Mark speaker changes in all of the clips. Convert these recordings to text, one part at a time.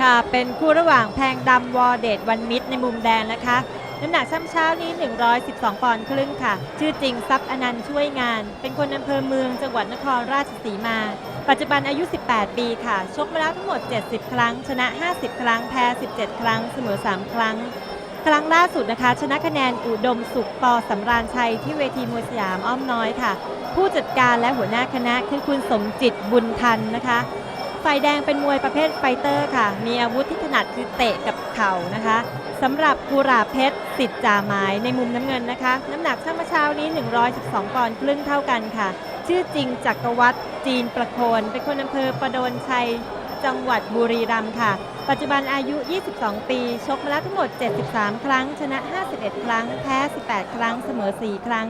Speaker 1: ค่ะ เป็นคู่ระหว่างแพงดำวอเดตวันมิตรในมุมแดงนะคะ น้ำหนักช่ำเช้านี้ 112 ปอนด์ครึ่งค่ะ ชื่อจริงทรัพย์อนันต์ช่วยงาน เป็นคนอำเภอเมืองจังหวัดนครราชสีมา ปัจจุบันอายุ 18 ปีค่ะ ชกมาแล้วทั้งหมด 70 ครั้ง ชนะ 50 ครั้ง แพ้ 17 ครั้ง เสมอ 3 ครั้ง ครั้งล่าสุดนะคะ ชนะคะแนนอุดมสุขปอสำราญชัยที่เวทีมวยสยามอ้อมน้อยค่ะ ผู้จัดการและหัวหน้าคณะคือคุณสมจิตบุญทันนะคะ ฝ่ายแดงเป็นมวยประเภทไฟเตอร์ค่ะ มีอาวุธที่ถนัดคือเตะกับเข่านะคะสำหรับกุหลาเพชรสิทธิ์จ่าหมายในมุมน้ำเงินนะคะ น้ำหนักช่างเมื่อเช้านี้ 112ปอนด์ครึ่งเท่ากันค่ะ ชื่อจริงจักรวัตรจีนประโคน เป็นคนอำเภอประโดนชัย จังหวัดบุรีรัมย์ค่ะ ปัจจุบันอายุ 22 ปี ชกมาแล้วทั้งหมด 73 ครั้ง ชนะ 51 ครั้ง แพ้ 18 ครั้ง เสมอ 4 ครั้ง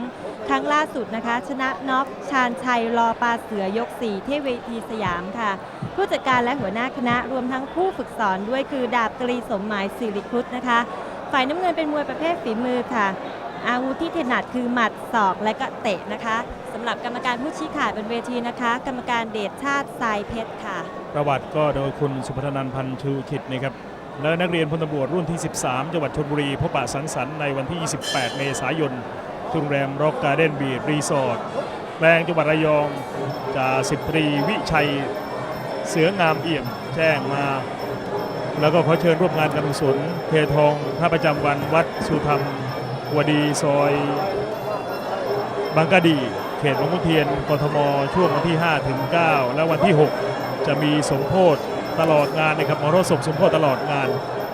Speaker 1: ครั้งล่าสุดนะคะ ชนะน็อกชาญชัยรอปลาเสือยก 4 ที่เวทีสยามค่ะ ผู้จัดการและหัวหน้าคณะรวมทั้งผู้ฝึกสอนด้วยคือดาบตรีสมหมายสิริครุฑนะคะ ฝ่ายน้ำเงินเป็นมวยประเภทฝีมือค่ะ อาวุธที่ถนัดคือหมัดศอกและก็เตะนะคะสำหรับกรรมการผู้ชี้ขาดบนเวทีนะคะ กรรมการเดชชาติทรายเพชรค่ะ
Speaker 2: ประวัติก็โดยคุณสุพัฒนันพันธ์ชูขิดนะครับและนักเรียนพลตำรวจรุ่นที่ 13 จังหวัดชลบุรี พบปะสังสรรค์ในวันที่ 28 เมษายนที่โรงแรมร็อกการ์เด้นบีรีสอร์ทแปลงจังหวัดระยองจ่าสิบตรีวิชัย เสืองามเอี่ยมแจ้งมา แล้วก็ขอเชิญร่วมงานการกุศลเททองพระประจำวันวัดสุธรรมวดีซอยบางกะดี เขตบางขุนเทียนกทมช่วงวันที่ 5 ถึง 9 และวันที่ 6 จะมีสมโพธตลอดงานนะครับมรสพสมโพธตลอดงาน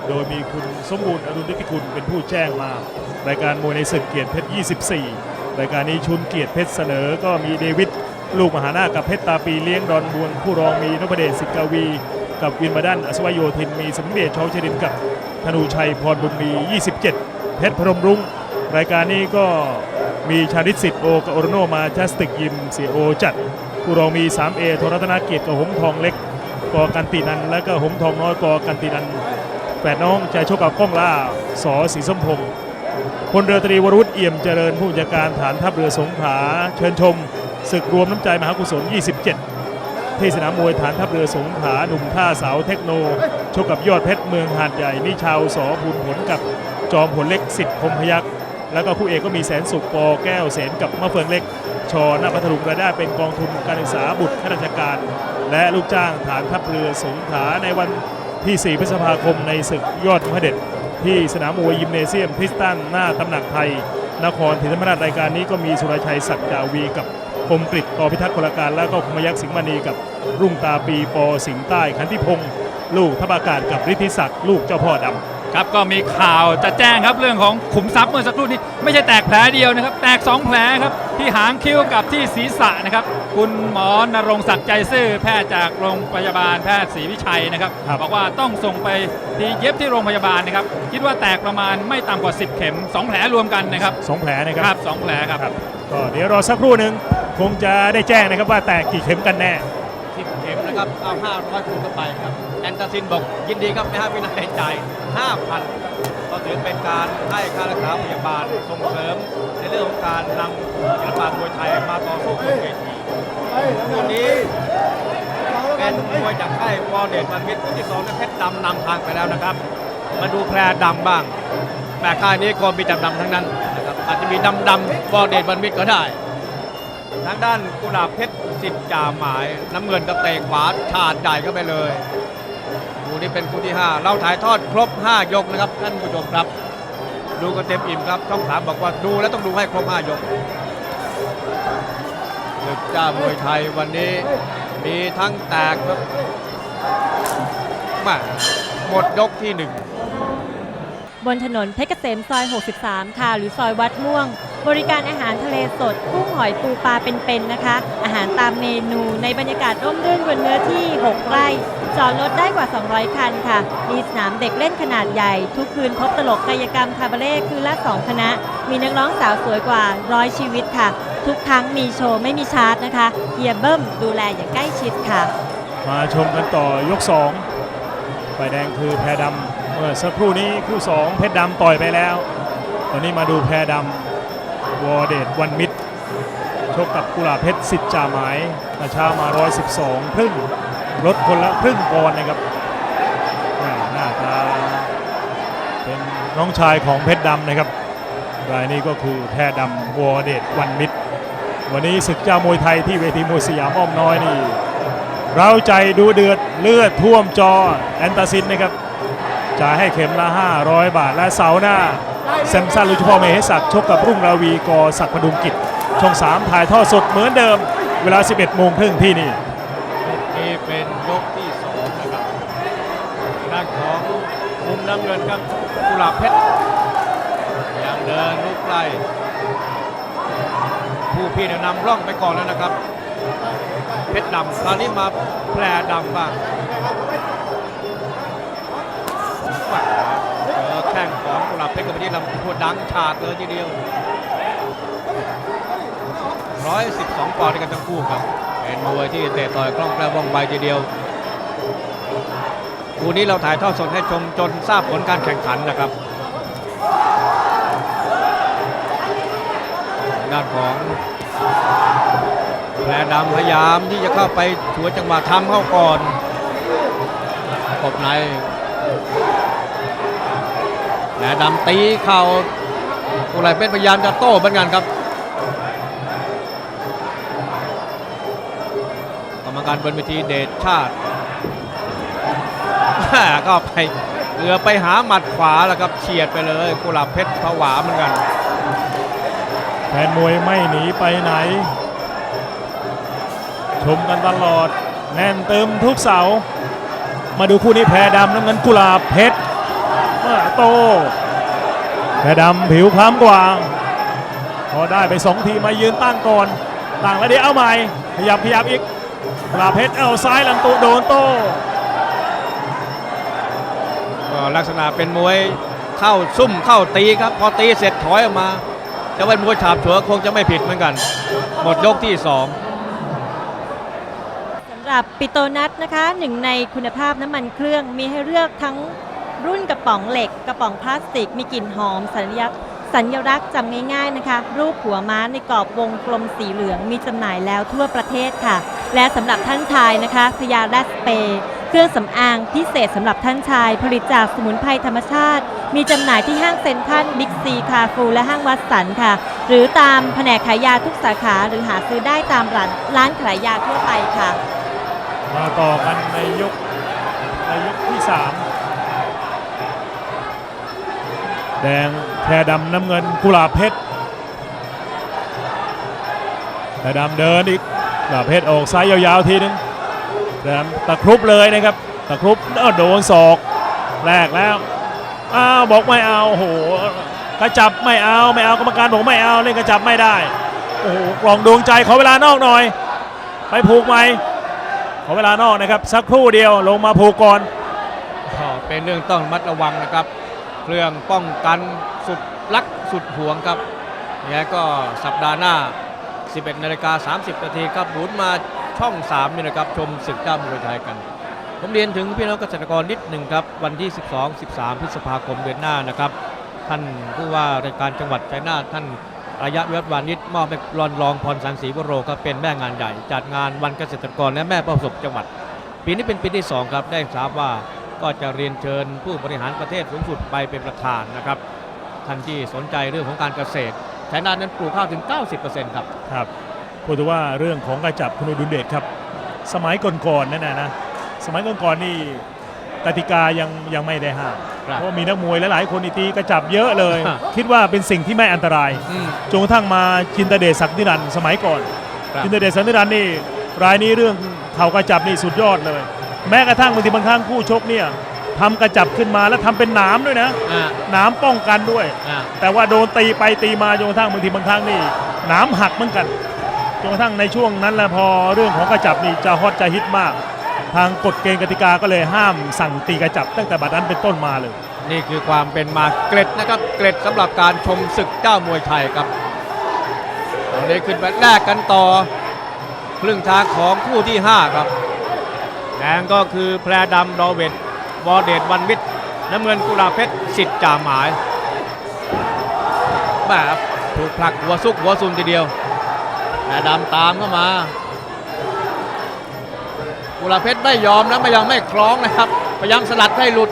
Speaker 2: โดยมีคุณสมบูรณ์อรุณฤทธิคุณเป็นผู้แจ้งมา รายการมวยในศึกเกียรติเพชร 24 รายการนี้ชุนเกียรติเพชรเสนอก็มีเดวิด ลูกมหานากับเพชรตาปีเลี้ยงดอนบวนผู้รองมีนพเดชสิกาวี กับวินบาดันอัศวโยธินมีสมเด็จชาวชดินกับธนูชัยพรบุญมี 27 เพชรพรมรุ้งรายการนี้ก็มีชาลิตสิทธิ์โอกับโอรโนมาจัสติกยิมเสียโอจัดผู้รองมี 3A โทรัตนาเกียรติกับหงทองเล็กกอกันตินัน และก็หงทองน้อยกอกันตินันแฝดน้องจะชกกับก้องล่าสอสีส้มพงศ์พลเรือตรีวรุษเอี่ยมเจริญผู้จัดการฐานทัพเรือสงขลาเชิญชม ศึกรวมน้ำใจมหากุศล 27 ที่สนามมวยฐานทัพเรือสงขลาหนุ่มท่าเสาเทคโน ชกกับยอดเพชรเมืองหาดใหญ่นิชาวสอภูลผลกับจอมผลเล็กสิทธิ์พมพยักษ์แล้วก็คู่เอกก็มีแสนสุขปอแก้วเสนกับมะเฟืองเล็ก ชอหน้าพัทลุงรายได้เป็นกองทุนการศึกษาบุตรข้าราชการ และลูกจ้างฐานทัพเรือสงขลาในวันที่ 4 พฤษภาคมในศึกยอดมหเด็จที่สนามมวยยิมเนเซียมคริสตันหน้าตำหนักไทย นครศรีธรรมราชรายการนี้ก็มีสุรชัยศักดิ์จาวีกับ คมกริตกอพิทักษ์พลการ แล้วก็คมยักษ์สิงห์มณีกับรุ่งตาปีปอสิงห์ใต้ขันธิพงศ์ลูกทัพอากาศกับฤทธิศักดิ์ลูกเจ้าพ่อดำ
Speaker 3: ครับก็มีข่าวจะแจ้งครับเรื่องของขุมทรัพย์เมื่อสักครู่นี้ ไม่ใช่แตกแผลเดียวนะครับ แตก 2 แผลครับ ที่หางคิ้วกับที่ศีรษะนะครับ คุณหมอนรงศักดิ์ใจซื่อแพทย์จากโรงพยาบาลแพทย์ศรีวิชัยนะครับ
Speaker 2: ครับ
Speaker 3: บอกว่าต้องส่งไปที่เย็บที่โรงพยาบาลนะครับ คิดว่าแตกประมาณไม่ต่ำกว่า 10 เข็ม 2 แผลรวมกันนะครับ
Speaker 2: สองแผลนะค
Speaker 3: ค
Speaker 2: รั
Speaker 3: รับบสองแผลครับ
Speaker 2: ครับก็เดี๋ยวรอสักครู่หนึ่ง คงจะได้แจ้งนะครับว่าแตกกี่เข็มกันแน่
Speaker 4: สิบเข็มนะครับ เอา500คูณเข้าไปครับ แอนตาซินบอกยินดีครับไม่ให้วินัยจ่าย5,000ก็ถือเป็นการให้ค่ารักษาพยาบาลส่งเสริมในเรื่องของการนำศิลปะมวยไทยมาต่อสู้บนเวทีวันนี้เป็นมวยจากค่ายวอลเดตวันมิตรคู่ที่สองนั้นเพชรดำนำทางไปแล้วนะครับ มาดูแพรดำบ้าง แต่ค่ายนี้ก็มีดำดำๆทั้งนั้นนะครับอาจจะมีดำดำๆวอลเดตวันมิตรก็ได้ ทางด้านกุหลาบเพชรสิบจ่าหมาย น้ำเงินกระเตงขวาชาดใหญ่เข้าไปเลยคู่นี้เป็นคู่ที่ 5 เราถ่ายทอดครบ 5 ยกนะครับท่านผู้ชมครับ ดูกันเต็มอิ่มครับช่องสามบอกว่าดูแล้วต้องดูให้ครบ 5 ยกศึกเจ้ามวยไทยวันนี้มีทั้งแตกครับมาหมดยกที่หนึ่ง
Speaker 1: บนถนนเพชรเกษมซอย 63 ค่ะ หรือซอยวัดม่วง บริการอาหารทะเลสดกุ้งหอยปูปลาเป็นๆนะคะ อาหารตามเมนูในบรรยากาศร่มรื่นบนเนื้อที่ 6 ไร่ จอดรถได้กว่า 200 คันค่ะ มีสนามเด็กเล่นขนาดใหญ่ ทุกคืนพบตลกกายกรรมคาบาเร่คืนละ 2 คณะ มีนักร้องสาวสวยกว่าร้อยชีวิตค่ะ ทุกครั้งมีโชว์ไม่มีชาร์จนะคะเฮียเบิ้มดูแลอย่างใกล้ชิดค่ะ
Speaker 2: มาชมกันต่อยก2ฝ่ายแดงคือแพรดำเมื่อสักครู่นี้คู่ 2 เพชรดำต่อยไปแล้ว ตอนนี้มาดูแพรดำ วอเดตวันมิตรชกกับกุหลาเพชรสิทธิ์จ่าหมายมาเช้ามา 112ครึ่งลดคนละครึ่งปอนด์นะครับแหม่น้องชายของเพชรดำนะครับรายนี้ก็คือแพรดำวอเดชวันมิตร วันนี้ศึกเจ้ามวยไทยที่เวทีมวยสยามอ้อมน้อยนี่เราใจดูเดือดเลือดท่วมจอแอนตาซินนะครับจ่ายให้เข็มละ 500 บาทและเสาหน้า แซมสันลุยเฉพาะเมเหศักดิ์ชกกับรุ่งราวีกอศักดิ์พดุงกิจ ช่อง 3 ถ่ายทอดสดเหมือนเดิม เวลา 11 โมงครึ่งที่นี่
Speaker 4: นี่เป็นยกที่สองนะครับด้านของมุมน้ำเงินครับกุหลาบเพชรยังเดินลุกไล่ผู้พี่เนี่ยนำร่องไปก่อนแล้วนะครับ เพชรดำคราวนี้มาแพรดำบ้างปัดขวาเจอแข้งของกุ หลาบเพชรกับที่ลำพูดังฉาดเลยทีเดียว 112ปอนด์ด้วยกันทั้งคู่ครับ เป็นมวยที่เตะต่อยคล่องแคล่วว่องไวทีเดียวคู่นี้เราถ่ายทอดสดให้ชมจนทราบผลการแข่งขันนะครับด้านของแพรดำพยายามที่จะเข้าไปฉวจังหวะทำเข้าก่อนกบใน แพรดำตีเข่ากุหลาบเพชรพยายามจะโต้เหมือนกันครับกรรมการบนเวทีเดชชาติก็ไปเกือไปหาหมัดขวาแล้วครับเฉียดไปเลยกุหลาบเพชรผวาเหมือนกัน
Speaker 2: แฟนมวยไม่หนีไปไหน ชมกันตลอดแน่นเติมทุกเสา มาดูคู่นี้แพรดำน้ำเงินกุหลาบเพชร โตแพรดำผิวคล้ำกว่า พอได้ไปสองทีมายืนตั้งก่อนตั้งแล้วเดี๋ยวเอาใหม่ ขยับขยับอีกกุหลาบเพชรเอาซ้ายลำตัวโดนโต
Speaker 4: ก็ลักษณะเป็นมวยเข้าซุ่มเข้าตีครับ พอตีเสร็จถอยออกมาจะเป็นมวยฉาบฉวยคงจะไม่ผิดเหมือนกัน หมดยกที่สอง
Speaker 1: สำหรับปิโตนัทนะคะหนึ่งในคุณภาพน้ำมันเครื่องมีให้เลือกทั้ง รุ่นกระป๋องเหล็ก กระป๋องพลาสติก มีกลิ่นหอม สัญลักษณ์สัญลักษณ์จำง่ายๆนะคะ รูปหัวม้าในกรอบวงกลมสีเหลืองมีจำหน่ายแล้วทั่วประเทศค่ะ และสำหรับท่านชายนะคะพยาแรดสเปย์เครื่องสำอางพิเศษสำหรับท่านชาย ผลิตจากสมุนไพรธรรมชาติ มีจำหน่ายที่ห้างเซ็นทรัลบิ๊กซีคาฟูและห้างวัดสันค่ะ หรือตามแผนกขายยาทุกสาขาหรือหาซื้อได้ตามร้านร้านขายยาทั่วไปค่ะ
Speaker 2: มาต่อกันในยกในยกที่ 3 แดงแพรดำน้ำเงินกุหลาบเพชรแพรดำเดินอีกกุหลาบเพชรออกซ้ายยาวๆทีนึงแพรดำตะครุบเลยนะครับตะครุบเอ้าโดนศอกแรกแล้วอ้าวบอกไม่เอาโอ้โหกระจับไม่เอาไม่เอากรรมการบอกไม่เอาเล่นกระจับไม่ได้โอ้โหกล่องดวงใจขอเวลานอกหน่อย ไปผูกไหมขอเวลานอกนะครับ สักครู่เดียวลงมาผูกก่อน
Speaker 4: เป็นเรื่องต้องระมัดระวังนะครับ เครื่องป้องกันสุดลักสุดห่วงครับและก็สัปดาห์หน้า 11นาฬิกา30นาทีครับหมุนมาช่อง3นี่นะครับชมศึกเจ้ามวยไทยกัน ผมเรียนถึงพี่น้องเกษตรกรนิดหนึ่งครับ วันที่ 12 13 พฤษภาคมเดือนหน้านะครับ ท่านผู้ว่าราชการจังหวัดชัยนาทท่านระยะวิวัฒวานิชมอบให้รอนรองพรสันศรีวโรครับเป็นแม่งานใหญ่ จัดงานวันเกษตรกรและแม่ประสบจังหวัด ปีนี้เป็นปีที่ 2 ครับได้ทราบว่า ก็จะเรียนเชิญผู้บริหารประเทศสูงสุดไปเป็นประธานนะครับท่านที่สนใจเรื่องของการเกษตรชัยนาทนั้นปลูกข้าวถึง 90%ครับ
Speaker 2: ครับพูดถึงว่าเรื่องของกระจับคุณอุดุลเดชครับ สมัยก่อนๆนั่นนะนะสมัยก่อนๆนี่กติกายังยังไม่ได้ห้าม
Speaker 4: ครับ
Speaker 2: เพราะว่ามีนักมวยหลายๆคนนี่ตีกระจับเยอะเลย
Speaker 4: ฮะ
Speaker 2: คิดว่าเป็นสิ่งที่ไม่อันตราย
Speaker 4: อืม
Speaker 2: จนกระทั่งมาจินตเดชศักดิรันดร์สมัยก่อน
Speaker 4: ครับ
Speaker 2: จินตเดชศักดิรันดร์นี่รายนี้เรื่องเข่ากระจับนี่สุดยอดเลย แม้กระทั่งบางทีบางครั้งคู่ชกเนี่ยทำกระจับขึ้นมาแล้วทำเป็นหนามด้วยนะ
Speaker 4: อ่า
Speaker 2: หนามป้องกันด้วย
Speaker 4: อ่า
Speaker 2: แต่ว่าโดนตีไปตีมาจนกระทั่งบางทีบางครั้งนี่หนามหักเหมือนกันจนกระทั่งในช่วงนั้นแหละพอเรื่องของกระจับนี่จะฮอตจะฮิตมาก ทางกฎเกณฑ์กติกาก็เลยห้ามสั่งตีกระจับ ตั้งแต่บัดนั้นเป็นต้นมาเลย
Speaker 4: นี่คือความเป็นมาเกร็ดนะครับ เกร็ดสำหรับการชมศึกเจ้ามวยไทยครับตอนนี้ขึ้นไปแรกกันต่อ ครึ่งทางของคู่ที่ 5 ครับ แดงก็คือแพรดำดอเวตวอเดตวันวิทย์น้ำเงินกุหลาบเพชรสิทธิ์จ่าหมายแบบถูกผลักหัวซุกหัวซุนทีเดียวแพรดำตามเข้ามากุหลาบเพชรไม่ยอมนะไม่ยอมไม่คล้องนะครับพยายามสลัดให้หลุด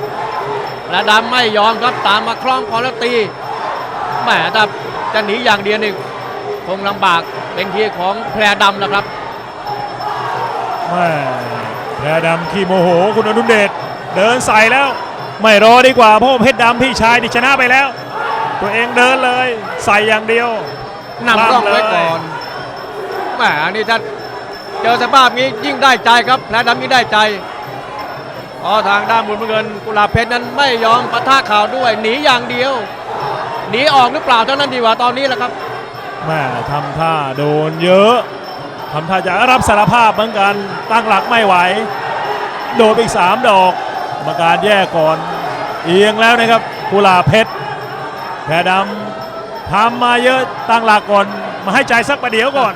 Speaker 4: แพและดำไม่ยอมครับตามมาคล้องคอแล้วตีแหมถ้าจะหนีอย่างเดียวนี่คงลำบากเป็นทีของแพรดำแล้วครับ
Speaker 2: แม่ แพรดำขี้โมโหคุณอนุเดชเดินใส่แล้ว ไม่รอดีกว่าเพราะว่าเพชรดำพี่ชายดิชนะไปแล้ว ตัวเองเดินเลย ใส่อย่างเดียว
Speaker 4: นำร่องไว้ก่อนแหมนี่ถ้าเจอสภาพนี้ยิ่งได้ใจครับแพรดำยิ่งได้ใจเพราะทางด้านบุญเงินกุหลาบเพชรนั้นไม่ยอมปะทะข่าวด้วยหนีอย่างเดียว หนีออกหรือเปล่าเท่านั้นดีกว่าตอนนี้แหละครับ
Speaker 2: แม่ทำท่าโดนเยอะ ทำท่าจะรับสารภาพเหมือนกันตั้งหลักไม่ไหว โดนอีกสามดอกกรรมการแยกก่อน เอียงแล้วนะครับกุหลาบเพชรแพรดำทำมาเยอะตั้งหลักก่อน มาให้ใจสักประเดี๋ยวก่อน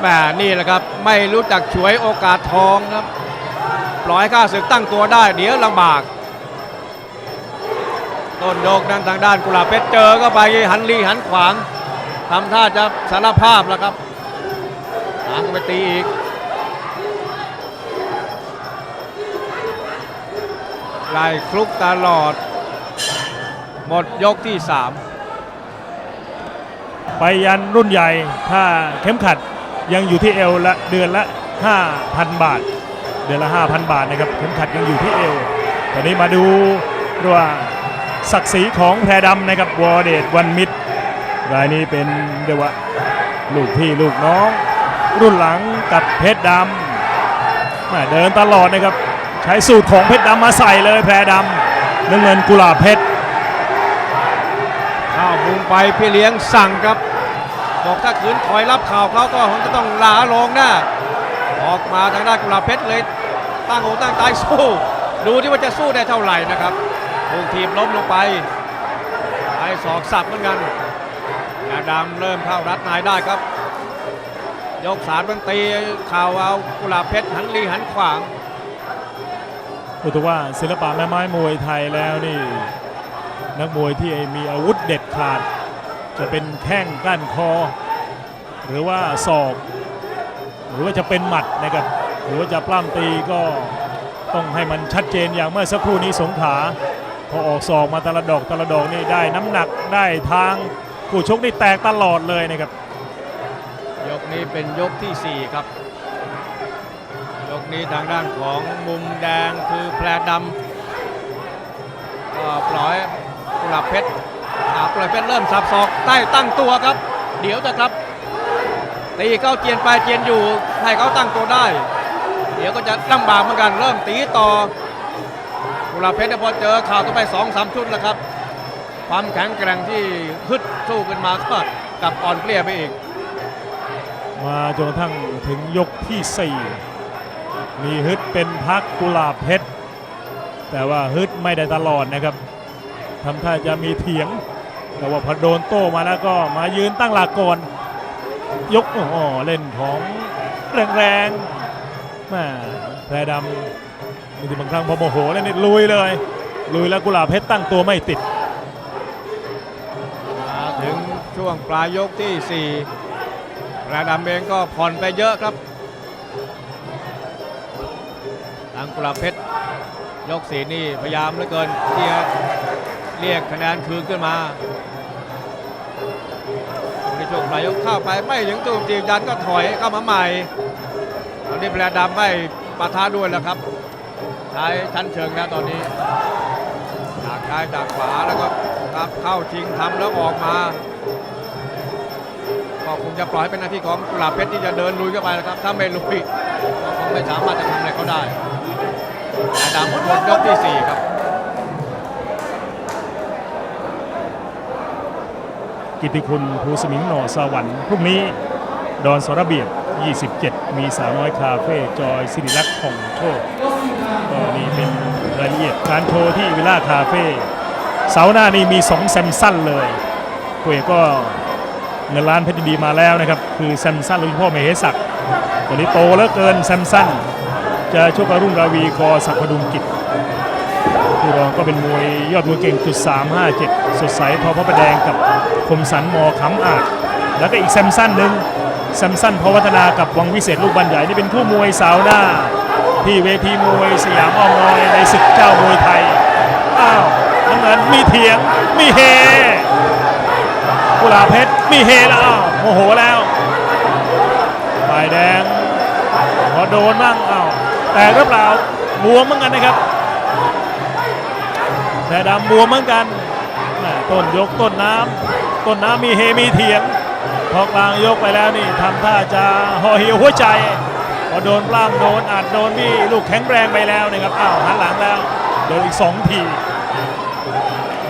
Speaker 4: แหมนี่แหละครับ ไม่รู้จักฉวยโอกาสทองครับปล่อยข้าศึกตั้งตัวได้เดี๋ยวลำบาก ต้นโยกนั้นทางด้านกุหลาบเพชรเจอก็ไปหันลีหันขวางทำท่าจะสารภาพแล้วครับ หางไปตีอีก ไล่คลุกตลอด หมดยกที่ 3
Speaker 2: ไปยันรุ่นใหญ่ ถ้าเข็มขัดยังอยู่ที่เอวละเดือนละ 5,000 บาท เดือนละ 5,000 บาทนะครับ เข็มขัดยังอยู่ที่เอว ตอนนี้มาดูว่าศักดิ์ศรีของแพรดำนะครับวอเดตวันมิตรรายนี้เป็นเรียกว่าลูกพี่ลูกน้อง รุ่นหลังกับเพชรดำม่เดินตลอดนะครับ ใช้สูตรของเพชรดำมาใส่เลยแพรดำน้ำเงินกุหลาบเพชร
Speaker 4: ข้าวมุงไปพี่เลี้ยงสั่งครับบอกถ้าขืนถอยรับข่าวเขาก็คงจะต้องลาลงหน้า ออกมาทางด้านกุหลาบเพชรเลยตั้งอกตั้งใจสู้ ดูที่ว่าจะสู้ได้เท่าไหร่นะครับถูกทีมล้มลงไปไอ้ศอกสับเหมือนกันนาดำเริ่มเข้ารัดนายได้ครับ ยกสารบันตีข่าวเอากุหลาบเพชรหันลีหันขวาง
Speaker 2: พูดถึงว่าศิลปะแม่ไม้มวยไทยแล้วนี่ นักมวยที่มีอาวุธเด็ดขาด จะเป็นแข้งก้านคอ หรือว่าศอก หรือว่าจะเป็นหมัดนะครับหรือว่าจะปล้ำตีก็ต้องให้มันชัดเจนอย่างเมื่อสักครู่นี้สงขาพอออกศอกมาต่ละดอกต่ละดอกนี่ได้น้ำหนักได้ทางผู้ชกนี่แตกตลอดเลยนะครับ
Speaker 4: นี้เป็นยกที่ 4 ครับ ยกนี้ทางด้านของมุมแดงคือแพรดำก็ปล่อยกุหลาบเพชรอ่ากุหลาเพชรเริ่มสับศอกใต้ตั้งตัวครับ เดี๋ยวจะครับ ตีเข้าเจียนไปเจียนอยู่ให้เขาตั้งตัวได้ เดี๋ยวก็จะลำบากเหมือนกันเริ่มตีต่อกุหลาบเพชรพอเจอข่าวก็ไปสองสามชุดแล้วครับ ความแข็งแกร่งที่ฮึดสู้ขึ้นมาก็กลับอ่อนเปลี้ยไปอีก
Speaker 2: มาจนกระทั่งถึงยกที่ 4 มีฮึดเป็นพักกุหลาบเพชรแต่ว่าฮึดไม่ได้ตลอดนะครับทำท่าจะมีเถียง แต่ว่าพอโดนโต้มาแล้วก็มายืนตั้งหลักก่อนยกอ๋อเล่นของแรงๆแม่แพรดำบางทีบางครั้งพอโมโหแล้วนี่ลุยเลยลุยแล้วกุหลาบเพชรตั้งตัวไม่ติด
Speaker 4: มาถึงช่วงปลายยกที่ 4 ระดำเองก็ผ่อนไปเยอะครับทางกุหลาบเพชรยกสีนี่พยายามเหลือเกินที่จะเรียกคะแนนคืนขึ้นมาในช่วงปลายยกเข้าไปไม่ถึงตูมจีบยันก็ถอยเข้ามาใหม่ตอนนี้แพรดำไม่ปะทะด้วยแล้วครับใช้ชั้นเชิงแล้วตอนนี้จากซ้ายจากขวาแล้วก็ครับเข้าชิงทำแล้วออกมา ก็คงจะปล่อยให้เป็นหน้าที่ของกุหลาบเพชรที่จะเดินลุยเข้าไปนะครับ ถ้าไม่ลุยก็คงไม่สามารถจะทำอะไรเขาได้แต่ดำหมดยกที่ 4 ครับ
Speaker 2: กิติคุณภูสมิงหน่อสวรรค์พรุ่งนี้ดอนสระเบียบ 27 มีสาวน้อยคาเฟ่จอยสิริลักษณ์ของโชคก็นี่เป็นรายละเอียดการโชว์ที่วิลล่าคาเฟ่เสาร์หน้านี่มี 2 แซมสั้นเลยคุยก็ เงินล้านเพชรยินดีมาแล้วนะครับคือแซมสันลุยพ่อเมเหศักดิ์ตัวนี้โตแล้วเกินแซมสันจะชกกับรุ่งราวีกอศักดิ์พดุงกิจผู้รองก็เป็นมวยยอดมวยเก่งจุด357สดใสทอพระประแดงกับคมสันมอขำอาจแล้วก็อีกแซมสันหนึ่งแซมสันพวัฒนากับวังวิเศษลูกบันใหญ่นี่เป็นคู่มวยสาวหน้าที่เวทีมวยสยามอ้อมน้อยในศึกเจ้ามวยไทยอ้าวมีเถียงมีเฮ กุลาเพชรมีเฮแล้วอ้าวโมโหแล้วฝ่ายแดงพอโดนบ้างอ้าวแตกหรือเปล่าบวมเหมือนกันนะครับแต่ดำบวมเหมือนกันต้นยกต้นน้ำต้นน้ำมีเฮมีเถียงพอกลางยกไปแล้วนี่ทำท่าจะห่อเหี่ยวหัวใจพอโดนปล้ำโดนอัดโดนนี่ลูกแข็งแรงไปแล้วนะครับอ้าวหันหลังแล้วโดนอีกสองที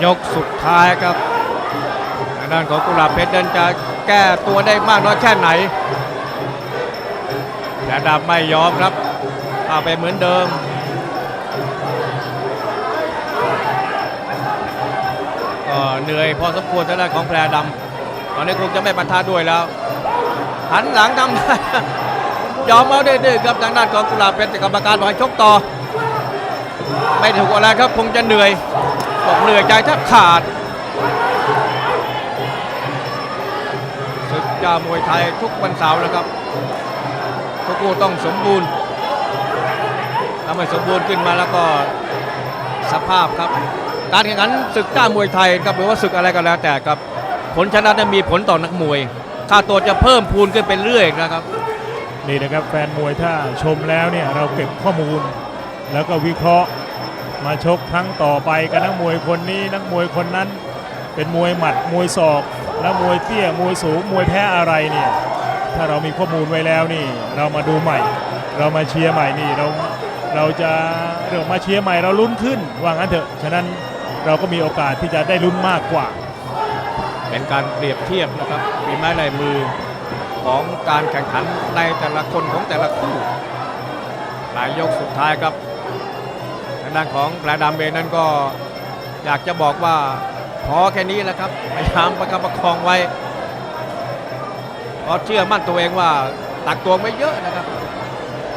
Speaker 4: ยกสุดท้ายครับ ด้านของกุหลาบเพชรเดินจะแก้ตัวได้มากน้อยแค่ไหนแต่ดำไม่ยอมครับเอาไปเหมือนเดิมก็เหนื่อยพอสมควรทางด้านของแพรดำตอนนี้คงจะไม่ปะทะด้วยแล้วหันหลังทำยอมเอาดื้อๆครับทางด้านของกุหลาบเพชรกรรมการบอกให้ชกต่อ ไม่ถูกอะไรครับคงจะเหนื่อยบอกเหนื่อยใจแทบขาด ศึกยามวยไทยทุกวันเสาร์นะครับทุกคู่ต้องสมบูรณ์ถ้าไม่สมบูรณ์ขึ้นมาแล้วก็สภาพครับ การแข่งขันศึกจ้ามวยไทยครับหรือว่าศึกอะไรก็แล้วแต่ครับ ผลชนะนั้นมีผลต่อนักมวย ค่าตัวจะเพิ่มพูนขึ้นเป็นเรื่อยนะครับ
Speaker 2: นี่นะครับแฟนมวยถ้าชมแล้วเนี่ยเราเก็บข้อมูล แล้วก็วิเคราะห์มาชกครั้งต่อไปกับนักมวยคนนี้นักมวยคนนั้น เป็นมวยหมัดมวยศอก แล้วมวยเตี้ยมวยสูงมวยแพ้อะไรเนี่ยถ้าเรามีข้อมูลไว้แล้วนี่ เรามาดูใหม่ เรามาเชียร์ใหม่นี่เราเราจะเรื่องมาเชียร์ใหม่เราลุ้นขึ้นว่างั้นเถอะฉะนั้นเราก็มีโอกาสที่จะได้ลุ้นมากกว่า
Speaker 4: เป็นการเปรียบเทียบนะครับฝีไม้ลายมือของการแข่งขันในแต่ละคนของแต่ละคู่หลายยกสุดท้ายครับทางด้านของแปลดามเองนั้นก็อยากจะบอกว่า พอแค่นี้แหละครับพยายามประคับประคองไว้เพราะเชื่อมั่นตัวเองว่าตักตัวไม่เยอะนะครับ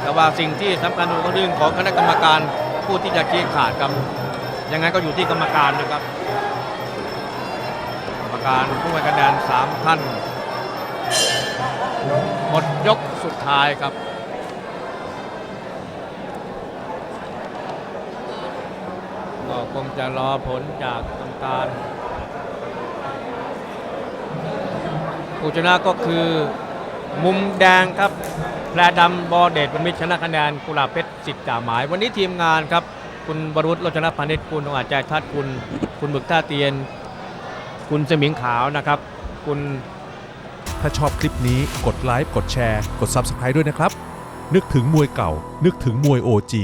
Speaker 4: แต่ว่าสิ่งที่สำคัญก็คือเรื่องของคณะกรรมการผู้ที่จะชี้ขาดครับยังไงก็อยู่ที่กรรมการนะครับ กรรมการผู้ให้คะแนนสามท่านหมดยกสุดท้ายครับก็คงจะรอผลจากกรรมการ ผู้ชนะก็คือมุมแดงครับแพรดำบอเดชเป็นมิตรชนะคะแนนกุหลาบเพชรสิทธิ์จ่าหมาย วันนี้ทีมงานครับ คุณบรุษโรจนพานิชคุณองอาจใจทัดคุณ คุณบึกท่าเตียน คุณสมิงขาวนะครับ คุณ
Speaker 5: ถ้าชอบคลิปนี้กดไลค์กดแชร์ กด Subscribe ด้วยนะครับ นึกถึงมวยเก่า นึกถึงมวย OG